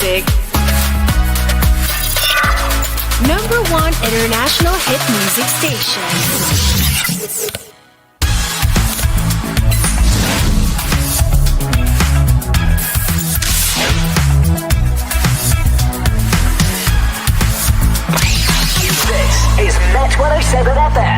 music. Number one international hit music station. This is Met 107 FM.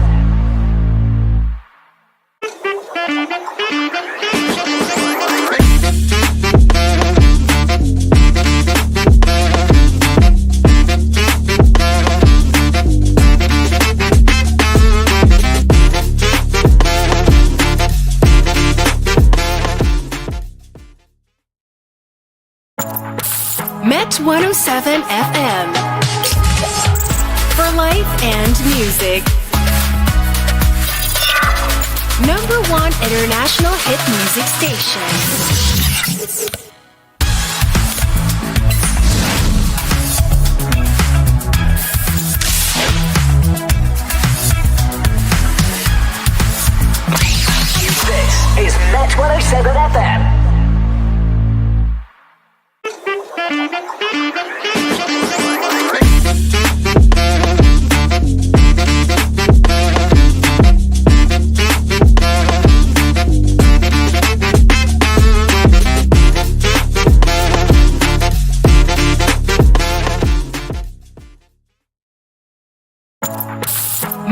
Met 107 FM. For life and music. Number one international hit music station. This is Met 107 FM.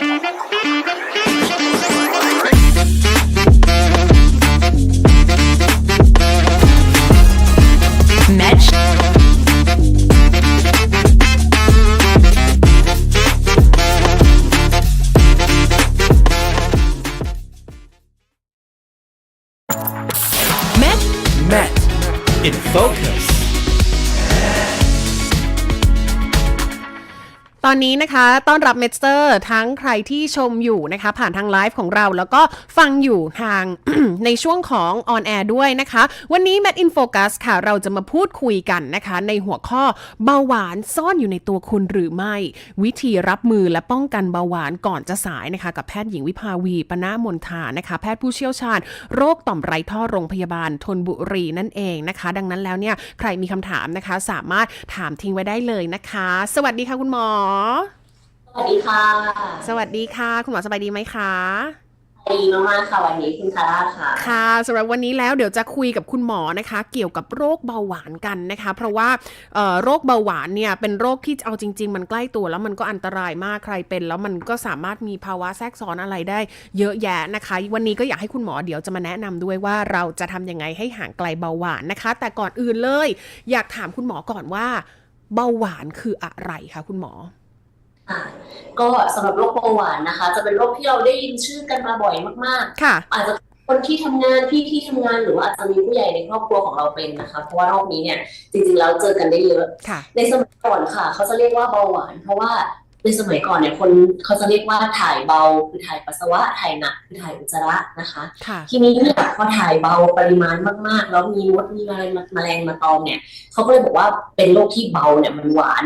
Thank you. อนนี้นะคะต้อนรับเมสเตอร์ทั้งใครที่ชมอยู่นะคะผ่านทางไลฟ์ของเราแล้วก็ฟังอยู่ทาง ในช่วงของออนแอร์ด้วยนะคะ วันนี้ Met in Focus ค่ะ เราจะมาพูดคุยกันนะคะ ในหัวข้อเบาหวานซ่อนอยู่ในตัวคุณหรือไม่ วิธีรับมือและป้องกันเบาหวานก่อนจะสายนะคะ กับแพทย์หญิงวิภาวีปนามนทานะคะ แพทย์ผู้เชี่ยวชาญ โรคต่อมไรท่อโรงพยาบาลทนบุรีนั่นเองนะคะ ดังนั้นแล้วเนี่ยใครมีคำถามนะคะ สามารถถามทิ้งไว้ได้เลยนะคะ สวัสดีค่ะคุณหมอสวัสดีค่ะ สวัสดีค่ะ คุณหมอสบายดีไหมคะดีมากๆค่ะวันนี้คุณคาร่าค่ะ ค่ะสำหรับวันนี้แล้วเดี๋ยวจะคุยกับคุณหมอนะคะ เกี่ยวกับโรคเบาหวานกันนะคะ เพราะว่าเอ่อโรคเบาหวานเนี่ยเป็นโรคที่เอาจริง ๆ มันใกล้ตัวแล้วมันก็อันตรายมากใครเป็น แล้วมันก็สามารถมีภาวะแทรกซ้อนอะไรได้ เยอะแยะนะคะ วันนี้ก็อยากให้คุณหมอเดี๋ยวจะมาแนะนำด้วยว่าเราจะทำยังไงให้ห่างไกลเบาหวานนะคะ แต่ก่อนอื่นเลย อยากถามคุณหมอก่อนว่า เบาหวานคืออะไรคะคุณหมอค่ะ ก็สำหรับโรคเบาหวานนะคะ จะเป็นโรคที่เราได้ยินชื่อกันมาบ่อยมากค่ะๆอาจจะคนที่ทำงานพี่ที่ทำงานหรือว่าอาจจะมีผู้ใหญ่ในครอบครัวของเราเป็นนะคะ เพราะว่าโรคนี้เนี่ยจริงๆแล้วเจอกันได้เยอะค่ะในสมัยก่อนค่ะ เขาจะเรียกว่าเบาหวาน เพราะว่าในสมัยก่อนเนี่ยคนเขาจะเรียกว่าถ่ายเบาคือถ่ายปัสสาวะถ่ายหนักคือถ่ายอุจจาระนะคะค่ะทีนี้เนี่ยพอถ่ายเบาปริมาณมากๆ แล้วมีมดมีแมลงมาแมลงมาตอมเนี่ยเขาก็เลยบอกว่าเป็นโรคที่เบาเนี่ยมันหวาน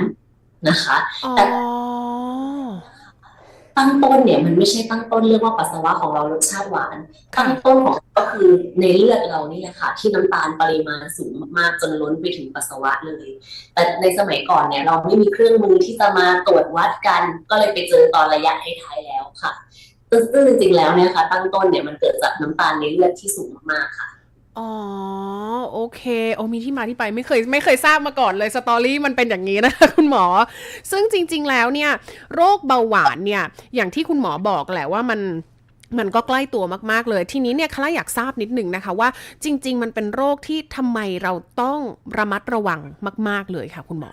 นะคะอ๋อแต่ ตั้งต้นเนี่ยมันไม่ใช่ตั้งต้นเรื่องว่าปัสสาวะของเรารสชาติหวาน ตั้งต้นของก็คือในเลือดเรานี่แหละค่ะ ที่น้ำตาลปริมาณสูงมากๆจนล้นไปถึงปัสสาวะเลย แต่ในสมัยก่อนเนี่ยเราไม่มีเครื่องมือที่จะมาตรวจวัดกัน ก็เลยไปเจอตอนระยะท้ายๆแล้วค่ะซึ่งจริงๆแล้วเนี่ยค่ะตั้งต้นเนี่ยมันเกิดจากน้ำตาลในเลือดที่สูงมากๆค่ะ อ๋อ โอเค โอมีที่มาที่ไปไม่เคยไม่เคยทราบมาก่อนเลยสตอรี่มันเป็นอย่างนี้นะคะ คุณหมอ ซึ่งจริง ๆ แล้วเนี่ย โรคเบาหวานเนี่ย อย่างที่คุณหมอบอกแหละว่ามันมันก็ใกล้ตัวมาก ๆ เลย ทีนี้เนี่ยคลาอยากทราบนิดหนึ่งนะคะว่าจริง ๆ มันเป็นโรคที่ทำไมเราต้องระมัดระวังมาก ๆ เลยค่ะ คุณหมอ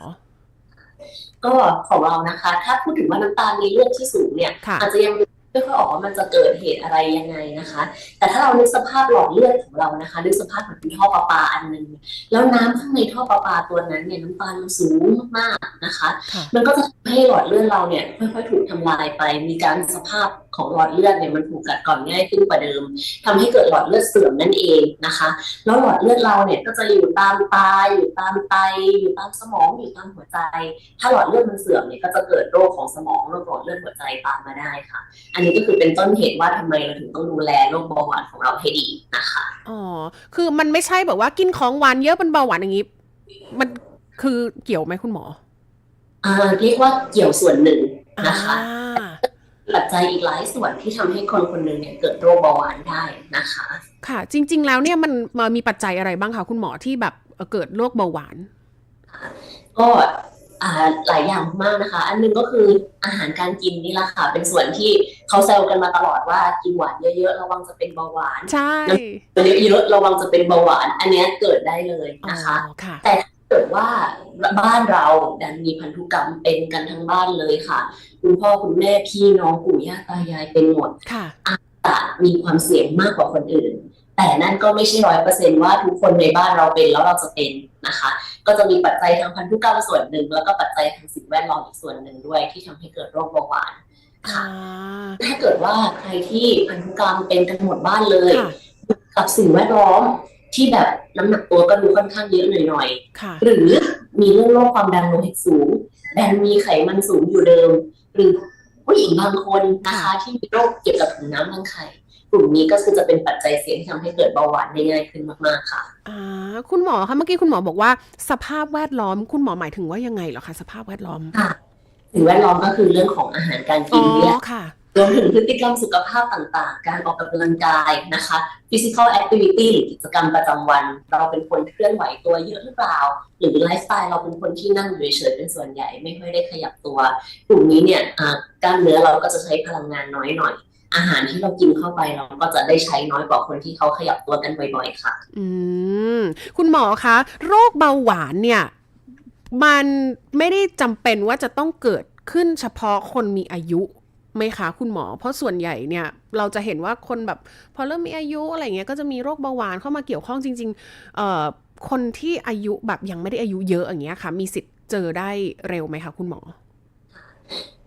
ก็ของเรานะคะ ถ้าพูดถึงว่าน้ำตาลในเลือดที่สูงเนี่ย ค่ะ อาจจะยัง ไม่ค่อยออกว่ามันจะเกิดเหตุอะไรยังไงนะคะ แต่ถ้าเรานึกสภาพหลอดเลือดของเรานะคะนึกสภาพเหมือนเป็นท่อประปาอันหนึง แล้วน้ำข้างในท่อประปาตัวนั้นเนี่ยน้ำตาลมันสูงมากๆนะคะค่ะมันก็จะทำให้หลอดเลือดเราเนี่ยค่อยๆถูกทำลายไป มีการสภาพของหลอดเลือดเนี่ยมันถูกกัดกร่อนง่ายขึ้นกว่าเดิมทำให้เกิดหลอดเลือดเสื่อมนั่นเองนะคะ แล้วหลอดเลือดเราเนี่ยก็จะอยู่ตามตาอยู่ตามไตอยู่ตามสมองอยู่ตามหัวใจ ถ้าหลอดเลือดมันเสื่อมเนี่ยก็จะเกิดโรคของสมองโรคหลอดเลือดหัวใจตามมาได้ค่ะอันนี้ก็คือเป็นต้นเหตุว่าทำไมเราถึงต้องดูแลโรคเบาหวานของเราให้ดีนะคะอ๋อคือมันไม่ใช่แบบว่ากินของหวานเยอะเป็นเบาหวานอย่างนี้ มันคือเกี่ยวไหมคุณหมออ่าเรียกว่าเกี่ยวส่วนหนึ่งนะคะอ่าปัจจัยอีกหลายส่วนที่ทำให้คนคนหนึ่งเนี่ยเกิดโรคเบาหวานได้นะคะ ค่ะ จริง ๆ แล้วเนี่ยมันมันมีปัจจัยอะไรบ้างคะคุณหมอที่แบบเอ่อเกิดโรคเบาหวานก็อ่า หลายอย่างมากนะคะ อันหนึงก็คืออาหารการกินนี่แหละค่ะ เป็นส่วนที่เขาแซวกันมาตลอดว่ากินหวานเยอะๆ ระวังจะเป็นเบาหวานใช่เยอะๆระวังจะเป็นเบาหวาน อันเนี้ยเกิดได้เลยอ๋อนะคะค่ะแต่ถ้าเกิดว่าบ้านเราดันมีพันธุกรรมเป็นกันทั้งบ้านเลยค่ะ คุณพ่อคุณแม่พี่น้องปู่ย่าตายายเป็นหมดค่ะจะมีความเสี่ยงมากกว่าคนอื่น แต่นั่นก็ไม่ใช่ร้อยเปอร์เซนว่าทุกคนในบ้านเราเป็นแล้วเราจะเป็นนะคะ ก็จะมีปัจจัยทางพันธุกรรมส่วนหนึ่ง แล้วก็ปัจจัยทางสิ่งแวดล้อมอีกส่วนหนึ่งด้วย ที่ทำให้เกิดโรคเบาหวานอ่าค่ะถ้าเกิดว่าใครที่พันธุกรรมเป็นกันหมดบ้านเลยค่ะกับสิ่งแวดล้อมที่แบบน้ำหนักตัวก็ดูค่อนข้างเยอะหน่อยๆค่ะหรือมีเรื่องโรคความดันโลหิตสูงแบนมีไขมันสูงอยู่เดิม หรือผู้หญิงบางคนนะคะที่มีโรคเกี่ยวกับถุงน้ำรังไข่ กลุ่มนี้ก็คือจะเป็นปัจจัยเสี่ยงที่ทำให้เกิดเบาหวานได้ง่ายขึ้นมากๆค่ะอ่าคุณหมอคะเมื่อกี้คุณหมอบอกว่า สภาพแวดล้อม คุณหมอหมายถึงว่ายังไงเหรอคะสภาพแวดล้อมสิ่งแวดล้อมก็คือเรื่องของอาหารการอ๋กิอนนี่แหละค่ะรวมถึงพฤติกรรมสุขภาพต่างๆ การออกกำลังกายนะคะ physical activity หรือกิจกรรมประจำวัน เราเป็นคนเคลื่อนไหวตัวเยอะหรือเปล่า หรือไลฟ์สไตล์เราเป็นคนที่นั่งอยู่เฉยๆเป็นส่วนใหญ่ไม่ค่อยได้ขยับตัว กลุ่มนี้เนี่ยอ่ากล้ามเนื้อเราก็จะใช้พลังงานน้อยหน่อย อาหารที่เรากินเข้าไปเราก็จะได้ใช้น้อยกว่าคนที่เขาขยับตัวกันบ่อยๆค่ะ อืมคุณหมอคะ โรคเบาหวานเนี่ย มันไม่ได้จำเป็นว่าจะต้องเกิดขึ้นเฉพาะคนมีอายุไหมคะคุณหมอ เพราะส่วนใหญ่เนี่ย เราจะเห็นว่าคนแบบ พอเริ่มมีอายุอะไรเงี้ยก็จะมีโรคเบาหวานเข้ามาเกี่ยวข้องจริง ๆ เอ่อคนที่อายุแบบยังไม่ได้อายุเยอะอย่างเงี้ยค่ะ มีสิทธิ์เจอได้เร็วไหมคะคุณหมอ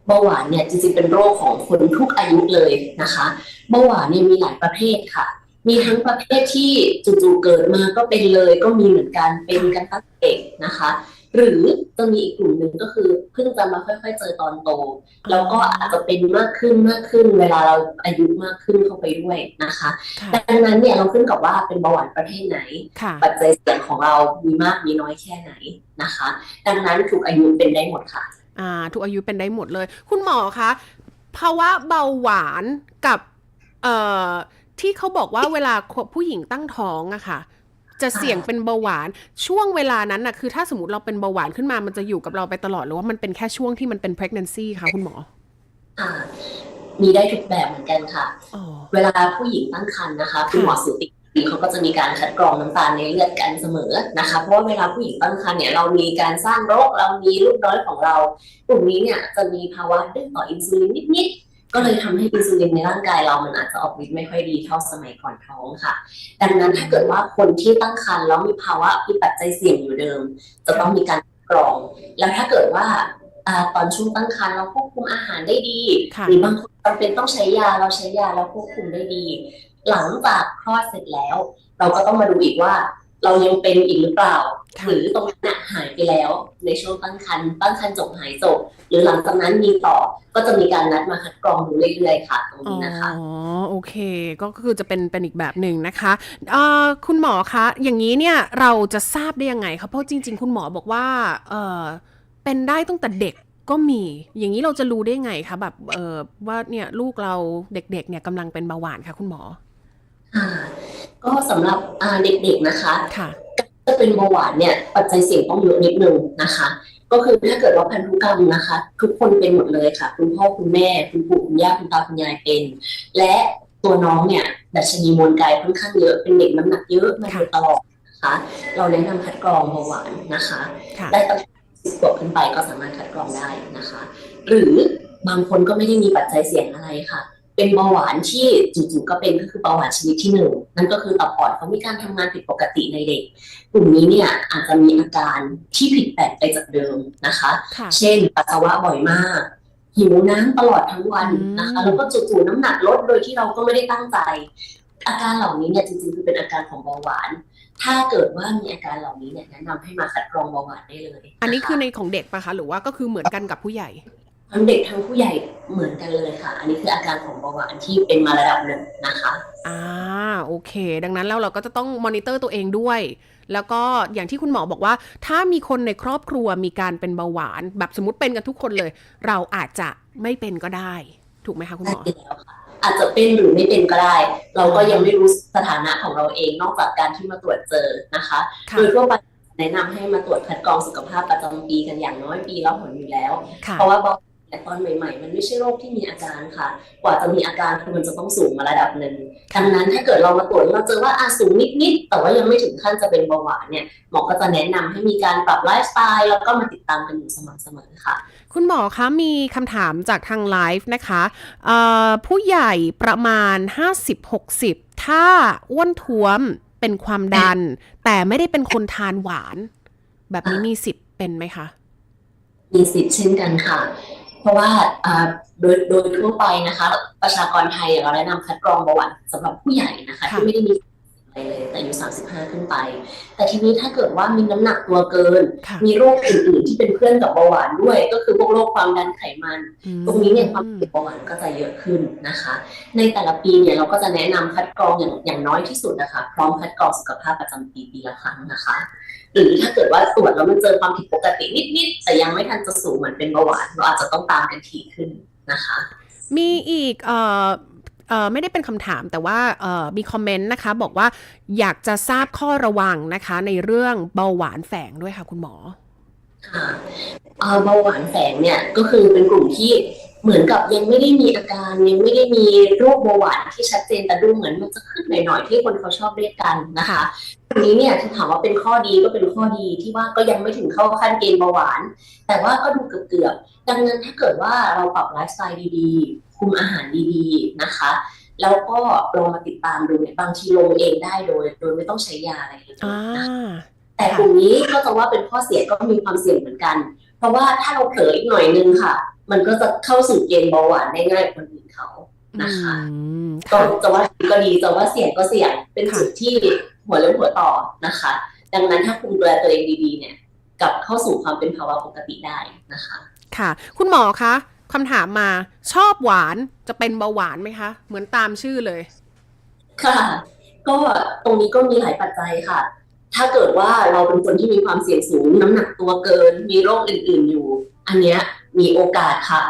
เบาหวานเนี่ยจริงๆเป็นโรคของคนทุกอายุเลยนะคะเบาหวานเนี่ยมีหลายประเภทค่ะ มีทั้งประเภทที่จู่ๆเกิดมาก็เป็นเลยก็มีเหมือนกันเป็นกันตั้งแต่เด็กนะคะ หรือจะมีอีกกลุ่มหนึ่งก็คือเพิ่งจะมาค่อย ๆ เจอตอนโตแล้วก็อาจจะเป็นมากขึ้นมากขึ้น เวลาเราอายุมากขึ้นเข้าไปด้วยนะคะค่ะดังนั้นเนี่ยเราขึ้นกับว่าเป็นเบาหวานประเภทไหนค่ะปัจจัยเสี่ยงของเรามีมากมีน้อยแค่ไหนนะคะ ดังนั้นทุกอายุเป็นได้หมดค่ะ อ่าทุกอายุเป็นได้หมดเลย คุณหมอคะภาวะเบาหวานกับเอ่อที่เขาบอกว่าเวลาผู้หญิงตั้งท้องอะค่ะ จะเสี่ยงเป็นเบาหวานช่วงเวลานั้นน่ะคือถ้าสมมติเราเป็นเบาหวานขึ้นมามันจะอยู่กับเราไปตลอดหรือว่ามันเป็นแค่ช่วงที่มันเป็น pregnancy คะคุณหมอ อ่า มีได้ทุกแบบเหมือนกันค่ะอ๋อเวลาผู้หญิงตั้งครรภ์นะคะ คุณหมอสูติ เขาก็จะมีการคัดกรองน้ำตาลในเลือดกันเสมอนะคะ เพราะว่าเวลาผู้หญิงตั้งครรภ์เนี่ยเรามีการสร้างโรคเรามีลูกน้อยของเรากลุ่มนี้เนี่ยจะมีภาวะดื้อต่ออินซูลินนิดๆก็เลยทำให้อินซูลินในร่างกายเรามันอาจจะออกฤทธิ์ไม่ค่อยดีเท่าสมัยก่อนท้องค่ะ ดังนั้นถ้าเกิดว่าคนที่ตั้งครรภ์แล้วมีภาวะมีปัจจัยเสี่ยงอยู่เดิม จะต้องมีการกรอง แล้วถ้าเกิดว่าอ่าตอนช่วงตั้งครรภ์เราควบคุมอาหารได้ดีค่ะหรือบางคนจำเป็นต้องใช้ยาเราใช้ยาแล้วควบคุมได้ดี หลังจากคลอดเสร็จแล้ว เราก็ต้องมาดูอีกว่า เรายังเป็นอีกหรือเปล่าค่ะหรือตรงนั้นน่ะหายไปแล้ว ในช่วงตั้งครรภ์ตั้งครรภ์จบหายจบหรือหลังจากนั้นมีต่อก็จะมีการนัดมาคัดกรองดูเรื่อยๆค่ะตรงอ๋อนี้นะคะโอเค ก็คือจะเป็นเป็นอีกแบบหนึ่งนะคะเอ่อคุณหมอคะอย่างนี้เนี่ยเราจะทราบได้ยังไงคะเพราะจริง ๆ คุณหมอบอกว่าเออเป็นได้ตั้งแต่เด็กก็มี อย่างนี้เราจะรู้ได้ไงคะแบบเออว่าเนี่ยลูกเราเด็กๆเนี่ยกำลังเป็นเบาหวานค่ะคุณหมอค่ะ ก็สำหรับอ่าเด็กๆนะคะค่ะจะเป็นเบาหวานเนี่ยปัจจัยเสี่ยงต้องเยอะนิดนึงนะคะ ก็คือถ้าเกิดว่าพันธุกรรมนะคะ ทุกคนเป็นหมดเลยค่ะ คุณพ่อคุณแม่ คุณปู่คุณย่าคุณตาคุณยายเป็น และตัวน้องเนี่ยดัชนีมวลกายค่อนข้างเยอะเป็นเด็กน้ำหนักเยอะมาโดยตลอดนะคะ เราแนะนำคัดกรองเบาหวานนะคะค่ะได้ตั้งแต่สิบขวบขึ้นไปก็สามารถคัดกรองได้นะคะ หรือบางคนก็ไม่ได้มีปัจจัยเสี่ยงอะไรค่ะ เป็นเบาหวานที่จู่ๆก็เป็นก็คือเบาหวานชนิดที่หนึ่งนั่นก็คือตับอ่อนเขามีการทำงานผิดปกติในเด็ก กลุ่มนี้เนี่ยอาจจะมีอาการที่ผิดแปลกไปจากเดิมนะคะค่ะเช่นปัสสาวะบ่อยมาก หิวน้ำตลอดทั้งวันนะคะอืมแล้วก็จู่ๆน้ำหนักลดโดยที่เราก็ไม่ได้ตั้งใจ อาการเหล่านี้เนี่ยจริงๆคือเป็นอาการของเบาหวานถ้าเกิดว่ามีอาการเหล่านี้เนี่ยแนะนำให้มาคัดกรองเบาหวานได้เลยะะอันนี้คือในของเด็กปะคะ หรือว่าก็คือเหมือนกันกับผู้ใหญ่ ทั้งเด็กทั้งผู้ใหญ่เหมือนกันเลยค่ะ อันนี้คืออาการของเบาหวานที่เป็นมาระดับหนึ่งนะคะอ่าโอเค ดังนั้นแล้วเราก็จะต้องมอนิเตอร์ตัวเองด้วย แล้วก็อย่างที่คุณหมอบอกว่า ถ้ามีคนในครอบครัวมีการเป็นเบาหวาน แบบสมมติเป็นกันทุกคนเลย เราอาจจะไม่เป็นก็ได้ ถูกไหมคะคุณหมอได้แล้วค่ะอาจจะเป็นหรือไม่เป็นก็ได้ เราก็ยังไม่รู้สถานะของเราเองนอกจากการที่มาตรวจเจอนะคะค่ะโดยทั่วไปแนะนำให้มาตรวจคัดกรองสุขภาพประจำปีกันอย่างน้อยปีละหนอยู่แล้วค่ะเพราะว่าเบา หวานเนี่ยตอนใหม่ ๆ มันไม่ใช่โรคที่มีอาการค่ะ กว่าจะมีอาการคือมันจะต้องสูงมาระดับหนึ่งดังนั้นถ้าเกิดเรามาตรวจแล้วเราเจอว่าอาสูงนิดๆแต่ว่ายังไม่ถึงขั้นจะเป็นเบาหวานเนี่ยหมอก็จะแนะนำให้มีการปรับไลฟ์สไตล์แล้วก็มาติดตามกันอยู่สม่ำเสมอค่ะ คุณหมอคะมีคำถามจากทางไลฟ์นะคะเอ่อผู้ใหญ่ประมาณ 50-60 ถ้าอ้วนท้วมเป็นความดัน แต่ไม่ได้เป็นคนทานหวาน แบบนี้มีสิทธิ์เป็นไหมคะมีสิทธิ์เช่นกันค่ะ เพราะว่าอ่าโดยโดยทั่วไปนะคะ ประชากรไทยเราแนะนำคัดกรองเบาหวานสำหรับผู้ใหญ่นะคะค่ะที่ไม่ได้มีอะ ไรเลยแต่อายุ35 ขึ้นไป แต่ทีนี้ถ้าเกิดว่ามีน้ำหนักตัวเกินค่ะมีโรคอื่นๆที่เป็นเพื่อนกับเบาหวานด้วย ก็คือพวกโรคความดันไขมัน ตรงนี้เนี่ยความเสี่ยงเบาหวานก็จะเยอะขึ้นนะคะ ในแต่ละปีเนี่ยเราก็จะแนะนำคัดกรองอย่างอย่างน้อยที่สุดนะคะ พร้อมคัดกรองสุขภาพประจำปีปีละครั้งนะคะ หรือถ้าเกิดว่าตรวจแล้วมันเจอความผิดปกตินิดๆแต่ยังไม่ทันจะสูงเหมือนเป็นเบาหวานเราอาจจะต้องตามกันถี่ขึ้นนะคะ มีอีกเอ่อเอ่อ ไม่ได้เป็นคำถามแต่ว่าเอ่อมีคอมเมนต์นะคะ บอกว่าอยากจะทราบข้อระวังนะคะ ในเรื่องเบาหวานแฝงด้วยค่ะคุณหมอค่ะเอ่อเบาหวานแฝงเนี่ยก็คือเป็นกลุ่มที่เหมือนกับยังไม่ได้มีอาการยังไม่ได้มีโรคเบาหวานที่ชัดเจนแต่ดูเหมือนมันจะขึ้นหน่อยๆที่คนเขาชอบเรียกกันนะคะตรงนี้เนี่ยที่ถามว่าเป็นข้อดีก็เป็นข้อดีที่ว่าก็ยังไม่ถึงเข้าขั้นเกณฑ์เบาหวาน แต่ว่าก็ดูเกือบๆดังนั้นถ้าเกิดว่าเราปรับไลฟ์สไตล์ดีๆ คุมอาหารดีๆนะคะ แล้วก็ลองมาติดตามดูเนี่ยบางทีลงเองได้โดย โดยไม่ต้องใช้ยาอะไรเลยอ่านะคะแต่กลุ่มนี้ก็จะว่าเป็นข้อเสียก็มีความเสี่ยงเหมือนกัน เพราะว่าถ้าเราเผลออีกหน่อยนึงค่ะ มันก็จะเข้าสู่เกณฑ์เบาหวานได้ง่ายกว่าคนอื่นเขานะคะอืมก็ค่ะจะว่าดีก็ดีจะว่าเสี่ยงก็เสี่ยงเป็นค่ะจุดที่หัวเลี้ยวหัวต่อนะคะ ดังนั้นถ้าคุมดูแลตัวเองดีๆเนี่ยกลับเข้าสู่ความเป็นภาวะปกติได้นะคะ ค่ะ คุณหมอคะ คำถามมาชอบหวานจะเป็นเบาหวานไหมคะ เหมือนตามชื่อเลย ค่ะ ก็ตรงนี้ก็มีหลายปัจจัยค่ะ ถ้าเกิดว่าเราเป็นคนที่มีความเสี่ยงสูง น้ำหนักตัวเกิน มีโรคอื่น ๆอยู่ อันเนี้ยมีโอกาสค่ะ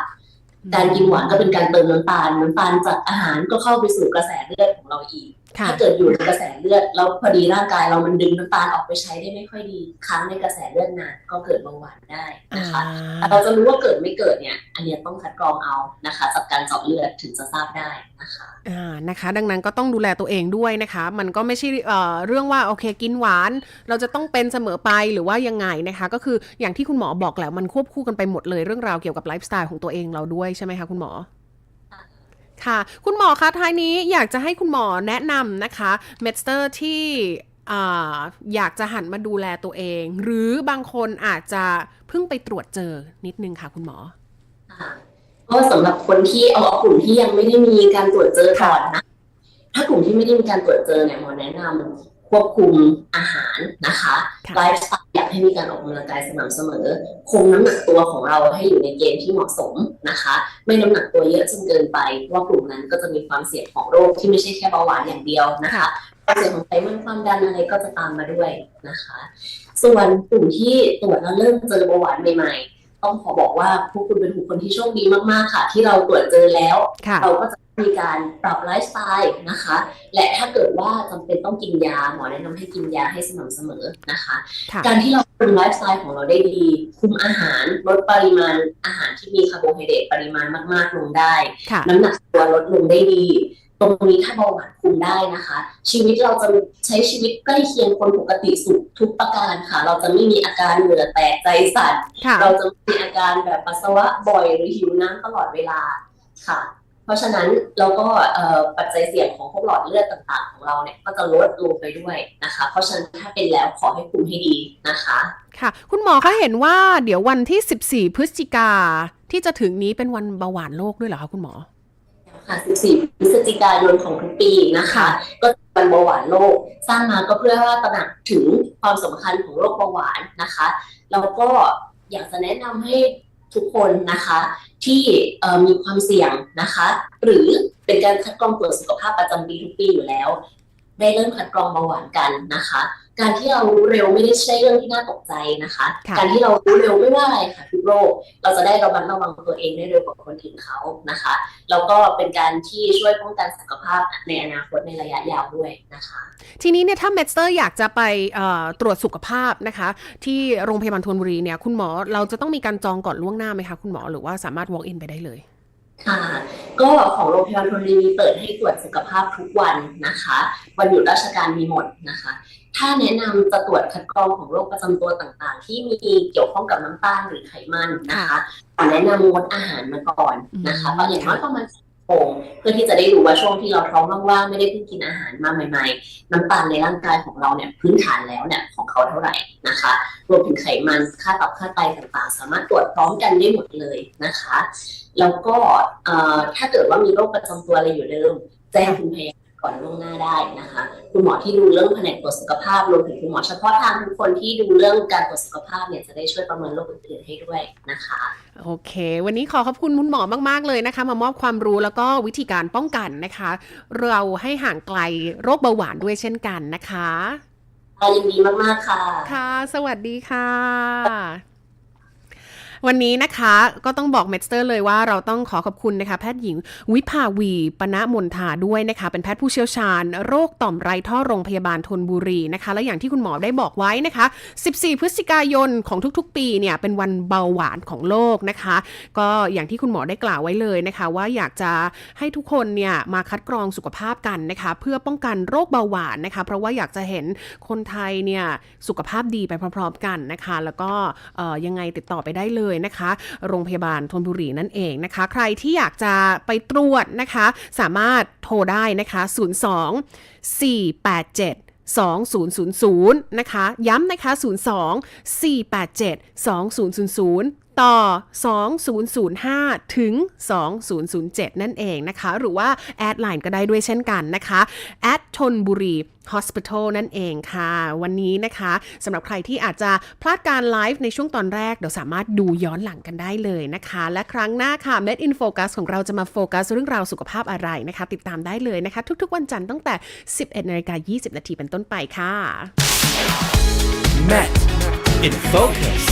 การกินหวานก็เป็นการเติมน้ำตาลน้ำตาลจากอาหารก็เข้าไปสู่กระแสเลือดของเราอีกค่ะ ถ้าเกิดอยู่ในกระแสเลือดแล้วพอดีร่างกายเรามันดึงน้ำตาลออกไปใช้ได้ไม่ค่อยดีค้างในกระแสเลือดนานก็เกิดเบาหวานได้นะคะอ่าเราจะรู้ว่าเกิดไม่เกิดเนี่ยอันเนี้ยต้องคัดกรองเอานะคะจากการเจาะเลือดถึงจะทราบได้นะคะอ่านะคะ ดังนั้นก็ต้องดูแลตัวเองด้วยนะคะ มันก็ไม่ใช่เอ่อเรื่องว่าโอเคกินหวาน เราจะต้องเป็นเสมอไปหรือว่ายังไงนะคะ ก็คืออย่างที่คุณหมอบอกแหละมันควบคู่กันไปหมดเลยเรื่องราวเกี่ยวกับไลฟ์สไตล์ของตัวเองเราด้วยใช่ไหมคะคุณหมอ ค่ะ คุณหมอคะท้ายนี้อยากจะให้คุณหมอแนะนำนะคะเมดสเตอร์ที่ออยากจะหันมาดูแลตัวเอง หรือบางคนอาจจะเพิ่งไปตรวจเจอนิดนึงค่ะคุณหมอก็สำหรับคนที่เอาเอากลุ่มที่ยังไม่ได้มีการตรวจเจอก่อนนะถ้ากลุ่มที่ไม่ได้มีการตรวจเจอเนี่ยหมอแนะนำ ควรควบคุมอาหารนะคะค่ะไลฟ์สไตล์อยากให้มีการออกกำลังกายสม่ำเสมอ คงน้ำหนักตัวของเราให้อยู่ในเกณฑ์ที่เหมาะสมนะคะ ไม่น้ำหนักตัวเยอะจนเกินไปเพราะว่ากลุ่มนั้นก็จะมีความเสี่ยงของโรคที่ไม่ใช่แค่เบาหวานอย่างเดียวนะคะความเสี่ยงของไขมันความดันอะไรก็จะตามมาด้วยนะคะ ส่วนกลุ่มที่ตรวจแล้วเริ่มเจอเบาหวานใหม่ๆ ต้องขอบอกว่าพวกคุณเป็นบุคคลที่โชคดีมากๆค่ะ ที่เราตรวจเจอแล้วค่ะเราก็จะมีการปรับไลฟ์สไตล์นะคะ และถ้าเกิดว่าจำเป็นต้องกินยาหมอแนะนำให้กินยาให้สม่ำเสมอนะคะค่ะการที่เราคุมไลฟ์สไตล์ของเราได้ดี คุมอาหารลดปริมาณอาหารที่มีคาร์โบไฮเดรตปริมาณมาก ๆ ลงได้ค่ะน้ำหนักตัวลดลงได้ดี ตรงนี้ถ้าเบาหวานคุมได้นะคะ ชีวิตเราจะใช้ชีวิตใกล้เคียงคนปกติสุดทุกประการค่ะ เราจะไม่มีอาการเหงื่อแตกใจสั่นค่ะเราจะไม่มีอาการแบบปัสสาวะบ่อยหรือหิวน้ำตลอดเวลาค่ะ เพราะฉะนั้นเราก็เอ่อปัจจัยเสี่ยงของพวกหลอดเลือดต่าง ๆ ของเราเนี่ยก็จะลดลงไปด้วยนะคะ เพราะฉะนั้นถ้าเป็นแล้วขอให้คุมให้ดีนะคะ ค่ะ คุณหมอคะเห็นว่าเดี๋ยววันที่ 14 พฤศจิกาที่จะถึงนี้เป็นวันเบาหวานโลกด้วยเหรอคะคุณหมอค่ะ 14 พฤศ จิกายนของทุกปีนะคะ ก็เป็นเบาหวานโลก สร้างมาก็เพื่อว่าตระหนักถึงความสำคัญของโรคเบาหวานนะคะแล้วก็อยากจะแนะนำให้ทุกคนนะคะที่มีความเสี่ยงนะคะ หรือเป็นการคัดกรองตรวจสุขภาพประจำปีทุกปีอยู่แล้ว ได้เริ่มคัดกรองเบาหวานกันนะคะ การที่เรารู้เร็วไม่ได้ใช่เรื่องที่น่าตกใจนะคะค่ะการที่เรารู้เร็วไม่ว่าอะไรค่ะทุกโรคเราจะได้ระมัดระวังตัวเองได้เร็วกว่าคนอื่นเขานะคะแล้วก็เป็นการที่ช่วยป้องกันสุขภาพในอนาคตในระยะยาวด้วยนะคะ ทีนี้เนี่ยถ้าเมดสเตอร์อยากจะไปเอ่อตรวจสุขภาพนะคะ ที่โรงพยาบาลธนบุรีเนี่ยคุณหมอเราจะต้องมีการจองก่อนล่วงหน้าไหมคะคุณหมอหรือว่าสามารถ walk in ไปได้เลย ค่ะก็ของโรงพยาบาลธนบุรีมีเปิดให้ตรวจสุขภาพทุกวันนะคะ วันหยุดราชการมีหมดนะคะ ถ้าแนะนำจะตรวจคัดกรองของโรคประจำตัวต่างๆ ที่มีเกี่ยวข้องกับน้ำตาลหรือไขมันนะคะขอแนะนำงดอาหารมาก่อนนะคะอืมเพราะอย่างน้อยประมาณ โงเพื่อที่จะได้รู้ว่าช่วงที่เราท้องว่างๆไม่ได้เพิ่งกินอาหารมาใหม่ๆ น้ำตาลในร่างกายของเราเนี่ยพื้นฐานแล้วเนี่ยของเขาเท่าไหร่นะคะ รวมถึงไขมันค่าตับค่าไตต่างๆ สามารถตรวจพร้อมกันได้หมดเลยนะคะ แล้วก็ถ้าเกิดว่ามีโรคประจำตัวอะไรอยู่เดิมแจ้งคุณพยา ก่อนล่วงหน้าได้นะคะ คุณหมอที่ดูเรื่องแผนกตรวจสุขภาพรวมถึงคุณหมอเฉพาะทางทุกคนที่ดูเรื่องการตรวจสุขภาพเนี่ยจะได้ช่วยประเมินโรคอื่นๆให้ด้วยนะคะ โอเค วันนี้ขอขอบคุณคุณหมอมากๆเลยนะคะ มามอบความรู้แล้วก็วิธีการป้องกันนะคะ เราให้ห่างไกลโรคเบาหวานด้วยเช่นกันนะคะยินดีมากๆค่ะ ค่ะ สวัสดีค่ะ วันนี้นะคะก็ต้องบอกเมดสเตอร์เลยว่าเราต้องขอขอบคุณนะคะแพทย์หญิงวิภาวีปณะมนทาด้วยนะคะเป็นแพทย์ผู้เชี่ยวชาญ โรคต่อมไรท่อโรงพยาบาลทนบุรีนะคะและอย่างที่คุณหมอได้บอกไว้นะคะ 14 พฤศจิกายนของทุกๆ ปีเนี่ยเป็นวันเบาหวานของโลกนะคะ ก็อย่างที่คุณหมอได้กล่าวไว้เลยนะคะ ว่าอยากจะให้ทุกคนเนี่ยมาคัดกรองสุขภาพกันนะคะเพื่อป้องกันโรคเบาหวานนะคะ เพราะว่าอยากจะเห็นคนไทยเนี่ยสุขภาพดีไปพร้อมๆกันนะคะ แล้วก็เอ่ยังไงติดต่อไปได้เลยนะคะ โรงพยาบาลธนบุรีนั่นเองนะคะ ใครที่อยากจะไปตรวจนะคะ สามารถโทรได้นะคะ 02 487 2000 นะคะ ย้ำนะคะ 02 487 2000 ต่อ 2005 ถึง 2007 นั่นเองนะคะ หรือว่าแอดไลน์ก็ได้ด้วยเช่นกันนะคะแอดทนบุรี Hospital นั่นเองค่ะ วันนี้นะคะสำหรับใครที่อาจจะพลาดการไลฟ์ในช่วงตอนแรก เดี๋ยวสามารถดูย้อนหลังกันได้เลยนะคะ และครั้งหน้าค่ะ Med in Focus ของเราจะมาโฟกัสเรื่องราวสุขภาพอะไรนะคะ ติดตามได้เลยนะคะ ทุกๆ วันจันทร์ตั้งแต่ 11นาฬิกา20 นาทีเป็นต้นไปค่ะ Met in focus.